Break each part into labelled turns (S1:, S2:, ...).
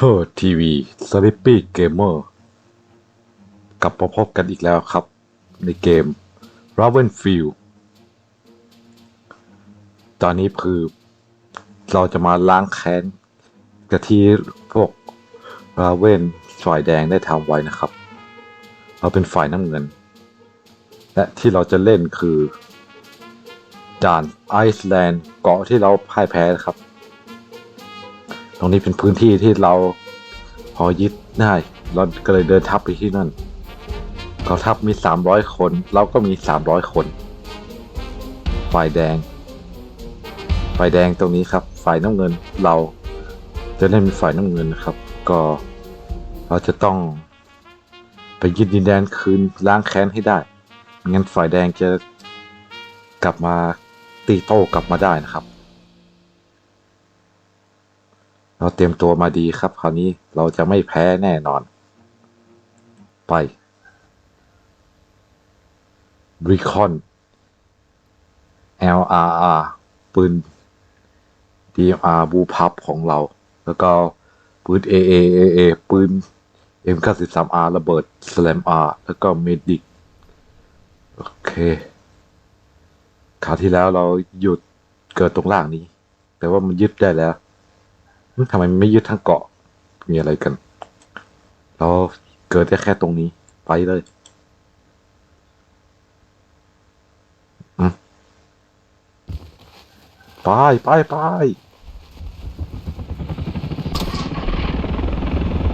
S1: เฮอทีวีสลิปปี้เกมเมอร์กลับมาพบกันอีกแล้วครับ ในเกม r a v e n f i e l d ตอนนี้คือ เราจะมาล้างแค้นกับที่พวกราเวนฝ่ายแดงได้ทำไว้นะครับ เราเป็นฝ่ายน้ำเงิน และที่เราจะเล่นคือด่านไอซ์แลนด์เกาะที่เราพ่ายแพ้ครับ ตรงนี้เป็นพื้นที่ที่เราพอยึดได้เราก็เลยเดินทัพไปที่นั่นกองทัพมี300คน เราก็มี300คน ฝ่ายแดง ฝ่ายแดงตรงนี้ครับ ฝ่ายน้ำเงินเราจะเล่นเป็นฝ่ายน้ำเงินนะครับ ก็เราจะต้องไปยึดดินแดนคืนล้างแค้นให้ได้ไม่งั้นฝ่ายแดงจะกลับมาตีโต้กลับมาได้นะครับ เราเตรียมตัวมาดีครับ คราวนี้เราจะไม่แพ้แน่นอน ไป Recon LRR ปืน DMR บูพับของเรา แล้วก็ปืน AAAA ปืน M93R ระเบิด Slam R แล้วก็ Medic โอเคคราวที่แล้วเราหยุดเกิดตรงล่างนี้ แต่ว่ามันยึดได้แล้ว ทำไมไม่ยึดทั้งเกาะ มีอะไรกัน เราเกิดได้แค่ตรงนี้ ไปเลยไปไปไป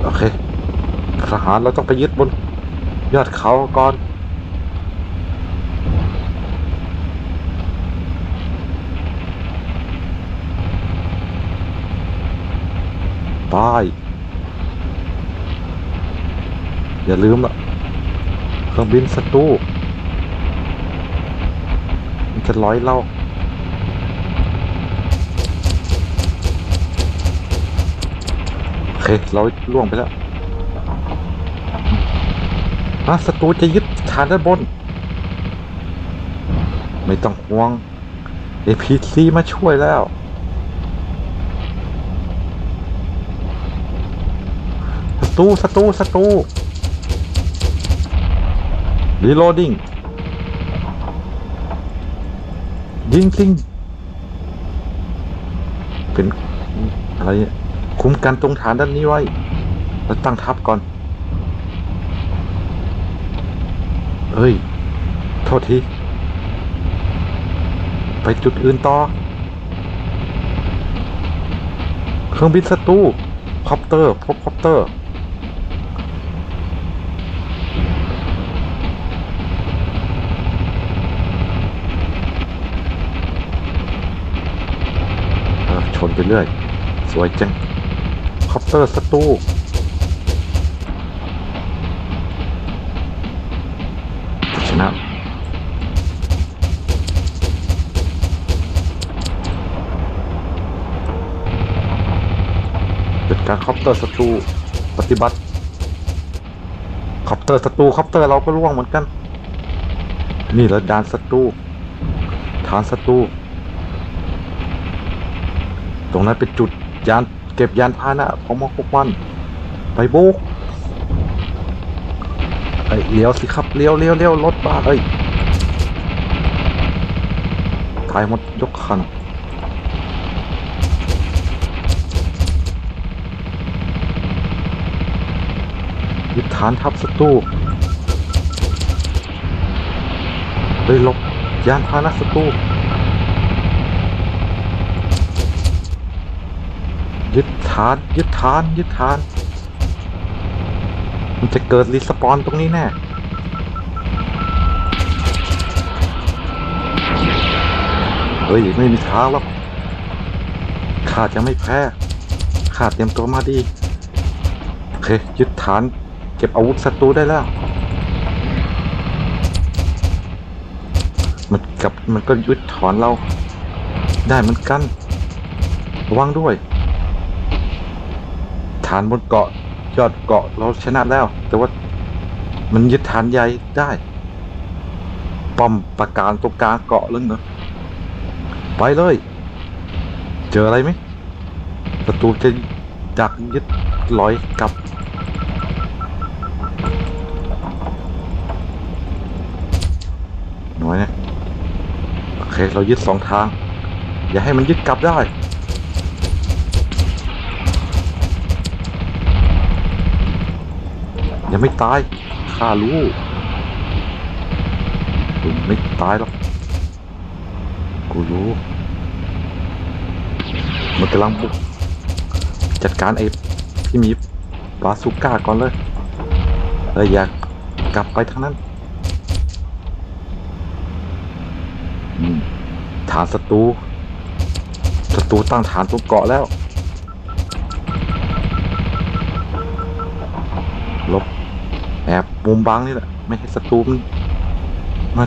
S1: โอเคทหารเราต้องไปยึดบน ยอดเขาก่อน ไปอย่าลืมอะเครื่องบินศัตรูมันจะร้อยเล่าโอเคเราล่วงไปแล้วอะศัตรูจะยึดฐานด้านบน ไม่ต้องห่วง APC มาช่วยแล้ว ตรูศัตรูศัตรู reloading ยิงยิงเป็นอะไรคุ้มกันตรงฐานด้านนี้ไว้ แล้วตั้งทัพก่อน เฮ้ย โทษที ไปจุดอื่นต่อ เครื่องบินศัตรูคอปเตอร์ พบคอปเตอร์ เออช นไปเรื่อย สวยจังคอปเตอร์ศัตรูชนะเป็นการคอปเตอร์ศัตรูปฏิบัติคอปเตอร์ศัตรูคอปเตอร์เราก็ร่วงเหมือนกัน นี่แล้วดานศัตรูฐานศัตรู ตรงนั้นเป็นจุดยานเก็บยานพาหนะของมอพวกมันไปโบกไอ้เลี้ยวสิครับเลี้ยวเลี้ยวเลี้ยวรถบ้าเอ้ยตายหมดยกคันยึดฐานทัพศัตรูเลยลบยานพาหนะศัตรู ยึดฐาน ยึดฐาน ยึดฐาน มันจะเกิดรีสปอนตรงนี้แน่เฮ้ยไม่มีทางหรอกข้าจะไม่แพ้ข้าเตรียมตัวมาดีโอเคยึดฐาน เก็บอาวุธศัตรูได้แล้ว มันกับมันก็ยึดถอนเรา ได้เหมือนกันระวังด้วยานบนเกาะยอดเกาะเราชนะแล้ว แต่ว่ามันยึดฐานใหญ่ได้ป้อมปราการตรงกลางเกาะเลยเนอะไปเลย เจออะไรไหมประตูจะดักยึดลอยกลับน้อยนะโอเคเรายึดสองทาง อย่าให้มันยึดกลับได้ ยังไม่ตายข้ารู้กูไม่ตายหรอกกูรู้มันกำลังบุกจัดการไอ้ที่มีบาซูก้าก่อนเลยเอออยากกลับไปทางนั้นฐานศัตรูศัตรูตั้งฐานตัวเกาะแล้ว แอบมุมบังนี่แหละ ไม่ให้ศัตรูมันมา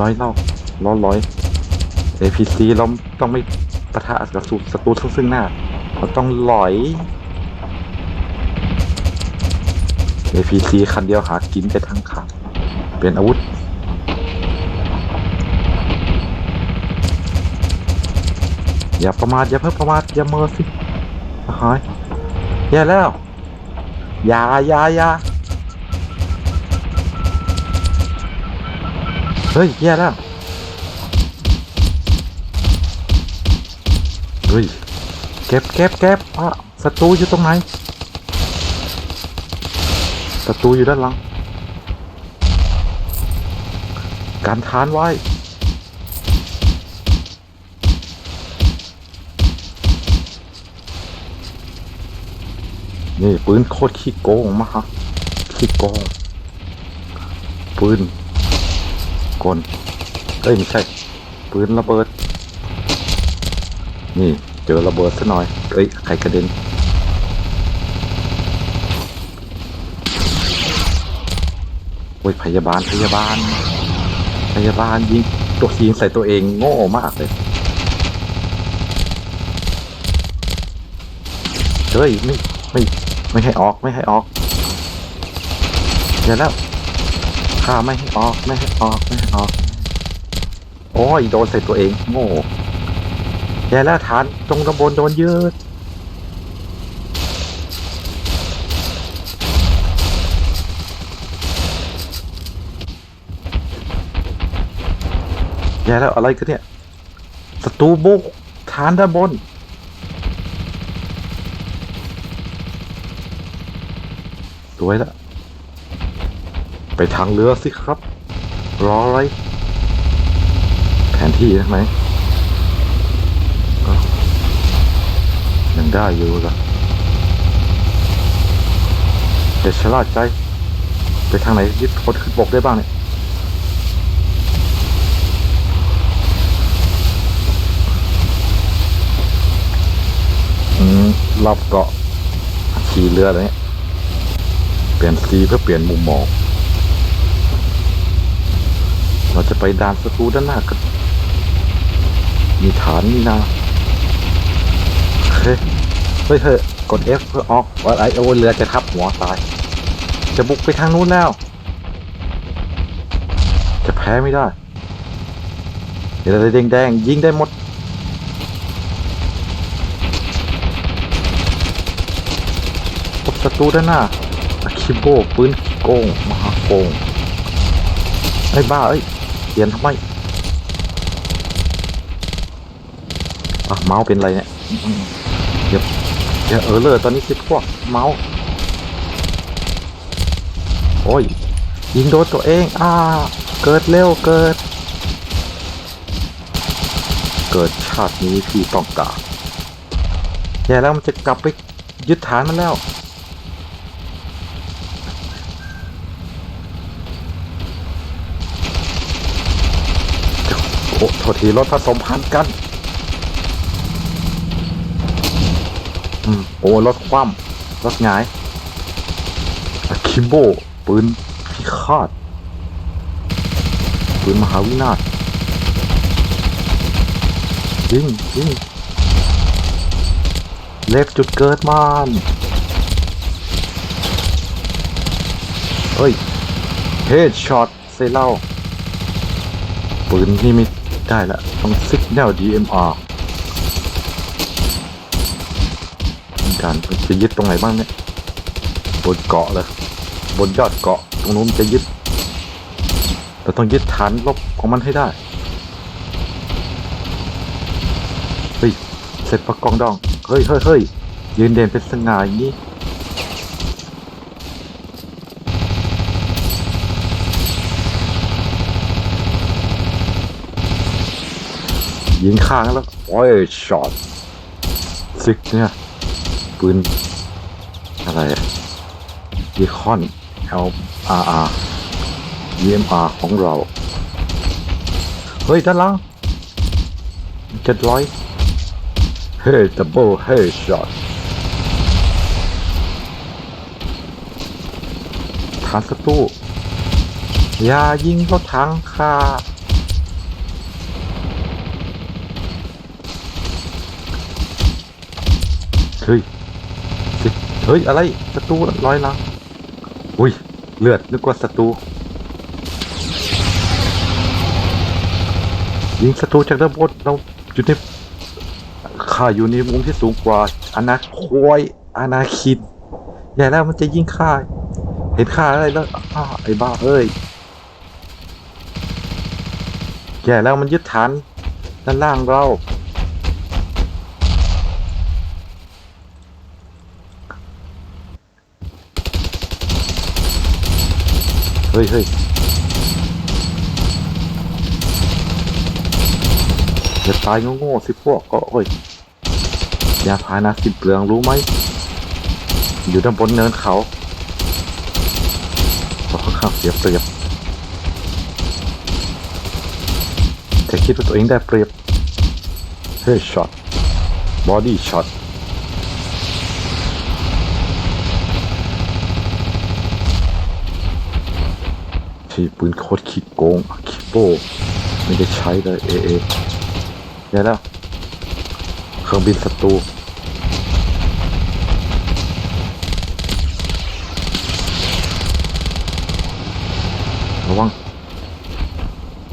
S1: ร้อยเล่าล้อร้อย APC เราต้องไม่ปะทะกับศัตรูซึ่งซึ่งหน้าเราต้องหลอย APC คันเดียวหากินไปทั้งขาเป็นอาวุธอย่าประมาทอย่าเพิ่งประมาทอย่าเมอสิหายแย่แล้วอย่าอย่าอย่า ฮ้ยแย่แล้วเฮ้ยเก็บเก็บเก็บอะศัตรูอยู่ตรงไหนศัตรูอยู่ด้านหลัง การทานไว้นี่ปืนโคตรขี้โกงมากขี้โกงปืน กลเอ้ยไม่ใช่ปืนระเบิด นี่เจอระเบิดซะหน่อยเอ้ยใครกระเด็นโอ้ยพยาบาลพยาบาล พยาบาลยิงตัวยิงใส่ตัวเองโง่มากเลยเฮ้ยไม่ไม่ไม่ให้ออกไม่ให้ออกเดี๋ยวแล้ว ข้าไม่ให้ออกไม่ให้ออกไม่ให้ออก โอ้ยโดนใส่ตัวเอง โง่แย่แล้วฐานตรงตำบลโดนยืดแย่แล้วอะไรกันเนี่ยศัตรูบุกฐานด้านบนสวยละ ไปทางเรือสิครับ รออะไร แผนที่ใช่ไหมยังได้อยู่ละเดี๋ยวชะล่าใจ ไปทางไหนยึดคนขึ้นบกได้บ้างเนี่ยอืมรอบเกาะขี่เรืออะไรเนี่ยเปลี่ยนสีเพื่อเปลี่ยนมุมมอง เราจะไปด่านสตูด้านหน้ากันมีฐานนี่นาเฮ้ยเฮ้ยเฮ้ยกด F เพื่อออกว่าไอโอเรือจะทับหัวตาย จะบุกไปทางนู้นแล้ว จะแพ้ไม่ได้ เดี๋ยวอะไรแดงๆยิงได้หมด พบศัตรูด้านหน้าอาคิโบปืนโกง มหาโกงไอ้บ้า เอ้ย ขียนทำไมอะเมาส์เป็นไรเนี่ยอืมอย่าอย่าเออเลยตอนนี้คือพวกเมาส์โอ้ยยิงโดนตัวเองอ่าเกิดเร็วเกิด เกิดชาตินี้พี่ต้องการแย่แล้วมันจะกลับไปยึดฐานมันแล้ว โอ้โทษทีรถผสมพันธุ์กัน อืมโอ้รถคว่ำรถหงายอะคิมโบ ปืนพิฆาต ปืนมหาวินาศยิงยิงเล็กจุดเกิดมันเฮ้ย เฮดช็อตเซเล่าปืนนี่ไม่ ได้ละต้องซิกแนล DMR การจะยึดตรงไหนบ้างเนี่ย บนเกาะเลยบนยอดเกาะตรงนู้นจะยึดเราต้องยึดฐานลบของมันให้ได้เฮ้ยเสร็จปะกองดอง เฮ้ยเฮ้ยเฮ้ยยืนเด่นเป็นสง่าอย่างนี้ ยิงข้างแล้ว โอ้ยช็อตซิกเนี่ย ปืน อะไรอะดีคอน L R R E M R ของเรา เฮ้ยด้านล่างเจ็ดร้อยเฮ้ยดับเบิลเฮ้ยช็อตฐานศัตรูอย่ายิงรถถังค่ะ ฮ้ยสิเฮ้ยอะไรศัตรูร้อยหลังอุ้ยเลือดนึกว่าศัตรูยิงศัตรูจากด้านบนเราอยู่ในข้าอยู่ในมุมที่สูงกว่าอนาควยอนาคินใหญ่แล้วมันจะยิงข้าเห็นข้าอะไรแล้วอ้าไอ้บ้าเอ้ยแย่แล้วมันยึดฐานด้านล่างเรา ฮ้ยเฮ้ยอย่าตายโง่ๆสิพวกก็โอ้ยอย่าพานะสิเปลืองรู้ไหม อยู่ด้านบนเนินเขาเราค่อนข้างเสียเปรียบแต่คิดว่าตัวเองได้เปรียบเฮ้ยช็อตบอดี้ช็อต ที่ปืนโคตรขี้โกงคิโป้ไม่ได้ใช้เลยเอเอเดี๋ยวแล้วเครื่องบินศัตรูระวัง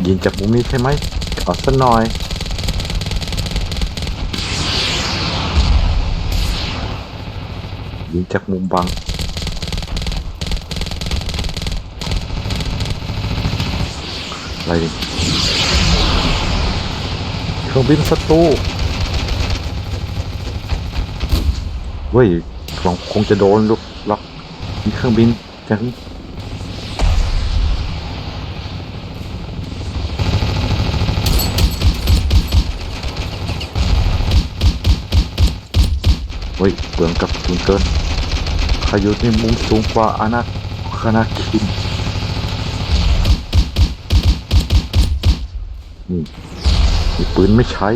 S1: ยิงจากมุมนี้ใช่ไหมเอสักหน่อยยิงจากมุมบัง อะไรดิเครื่องบินศัตรูเว้ยคงคงจะโดนลูกล็อกมีเครื่องบินจากนี้เฮ้ยเปลืองกับทุนเกินขยุดในมุมสูงกว่าอาณาคณาคิน นี่มีปืนไม่ใช้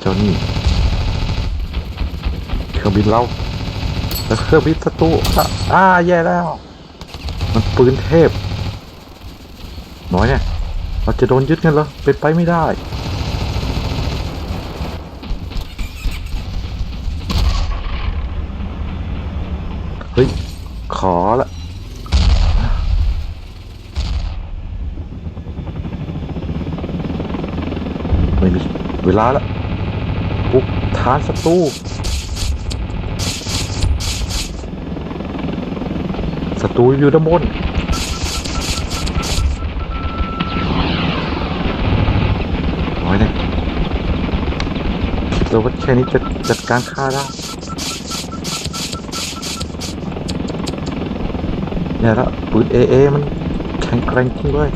S1: เจ้านี่เครื่องบินเราแล้วเครื่องบินศัตรูอะอ่าแย่แล้ว มันปืนเทพ น้อยเนี่ย เราจะโดนยึดกันเหรอเป็นไปไม่ได้เฮ้ยขอละ ไม่มีเวลาละปุกฐานศัตรูศัตรูอยู่ด้านบนน้อยเนี่ยคิดยวว่าแค่นี้จะจัดการฆ่าได้เนี่ยละปืนเอเอมันแข็งแกร่งจริงเลย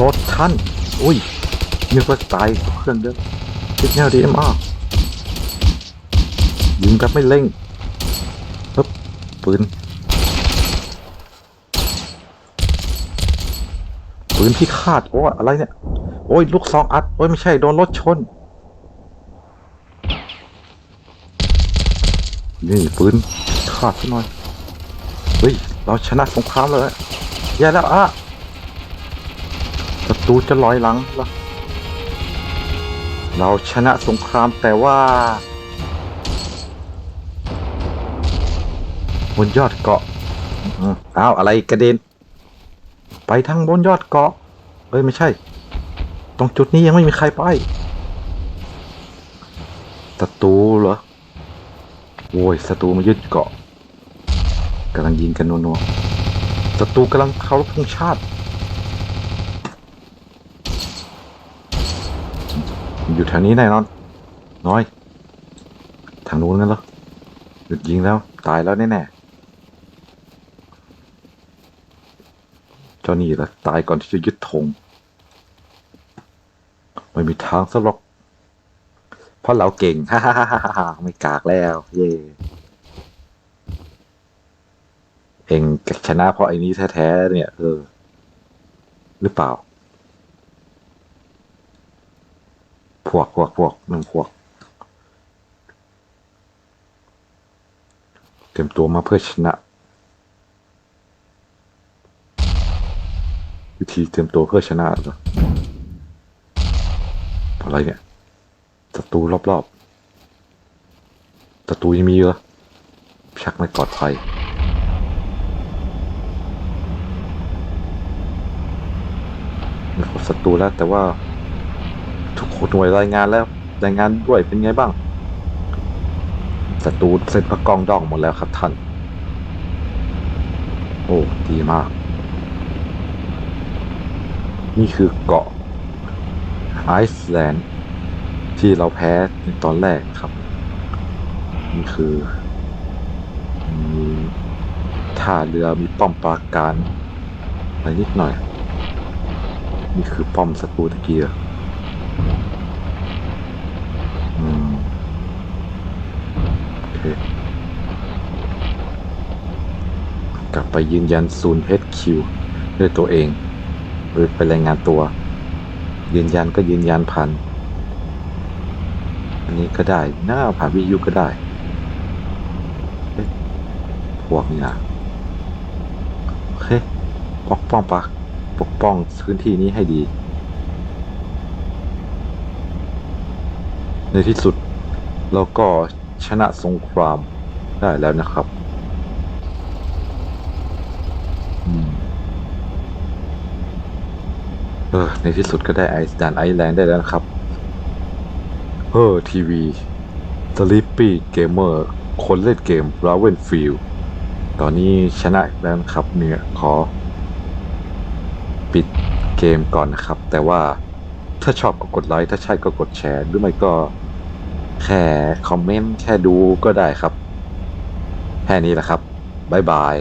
S1: รถท่านอุ้ยนึกว่าตายเครื่องเดิมคิดแนวดีมากยิงแบบไม่เล่งฮึบปืนปืนที่คาดโอ้อะไรเนี่ย โอ้ยลูกซองอัด โอ้ยไม่ใช่โดนรถชน นี่ปืนคาดซะหน่อย เฮ้ย เราชนะสงครามเลยแย่แล้วอะ ศัตรูจะลอยหลังเหรอเราชนะสงครามแต่ว่าบนยอดเกาะอ้าวอะไรกระเด็น ไปทางบนยอดเกาะ เอ้ยไม่ใช่ ตรงจุดนี้ยังไม่มีใครไปศัตรูเหรอ โว้ยศัตรูมายึดเกาะกำลังยิงกันนัวๆศัตรูกำลังเคารพธงชาติ อยู่แถวนี้แน่นอน น้อย ทางนู้นงั้นเหรอ หยุดยิงแล้ว ตายแล้วแน่ๆเจ้านี่ละตายก่อนที่จะยึดธงไม่มีทางสลอกเพราะเราเก่ง ฮ่าฮ่าฮ่าฮ่าไม่กากแล้ว เย่เองชนะเพราะไอ้นี้แท้ๆเนี่ยเออหรือเปล่า พวกพวกพวกหนึ่งพวก เตรียมตัวมาเพื่อชนะ วิธีเตรียมตัวเพื่อชนะเหรออะไรเนี่ยศัตรูรอบๆศัตรูยังมีเหรอชักไม่ปลอดภัยม่พบศัตรูแล้วแต่ว่า หน่วยรายงานแล้วรายงานด้วยเป็นไงบ้างศัตรูเสร็จพระกองดองหมดแล้วครับท่าน โอ้ดีมาก นี่คือเกาะไอซ์แลนด์ที่เราแพ้ในตอนแรกครับ นี่คือมีท่าเรือมีป้อมปราการอะไรนิดหน่อย นี่คือป้อมศัตรูตะเกียร์อืม โอเค กลับไปยืนยันศูนย์ HQ ด้วยตัวเอง หรือไปรายงานตัว ยืนยันก็ยืนยันผ่านอันนี้ก็ได้หน้าผ่านวิทยุก็ได้พวกนี้นะโอเคปกป้องปะปกป้องพื้นที่นี้ให้ดี ในที่สุดเราก็ชนะสงครามได้แล้วนะครับ อืม เออในที่สุดก็ได้ไอซ์ด่านไอซ์แลนด์ได้แล้วครับเออทีวีสลิปปี้เกมเมอร์คนเล่นเกม r a v e n f i e l d ตอนนี้ชนะแล้วครับเนี่ยขอ ปิดเกมก่อนนะครับ แต่ว่าถ้าชอบก็กดไลค์ถ้าใช่ก็กดแชร์หรือไม่ก็แค่คอมเมนต์แค่ดูก็ได้ครับ แค่นี้แหละครับ บ๊ายบาย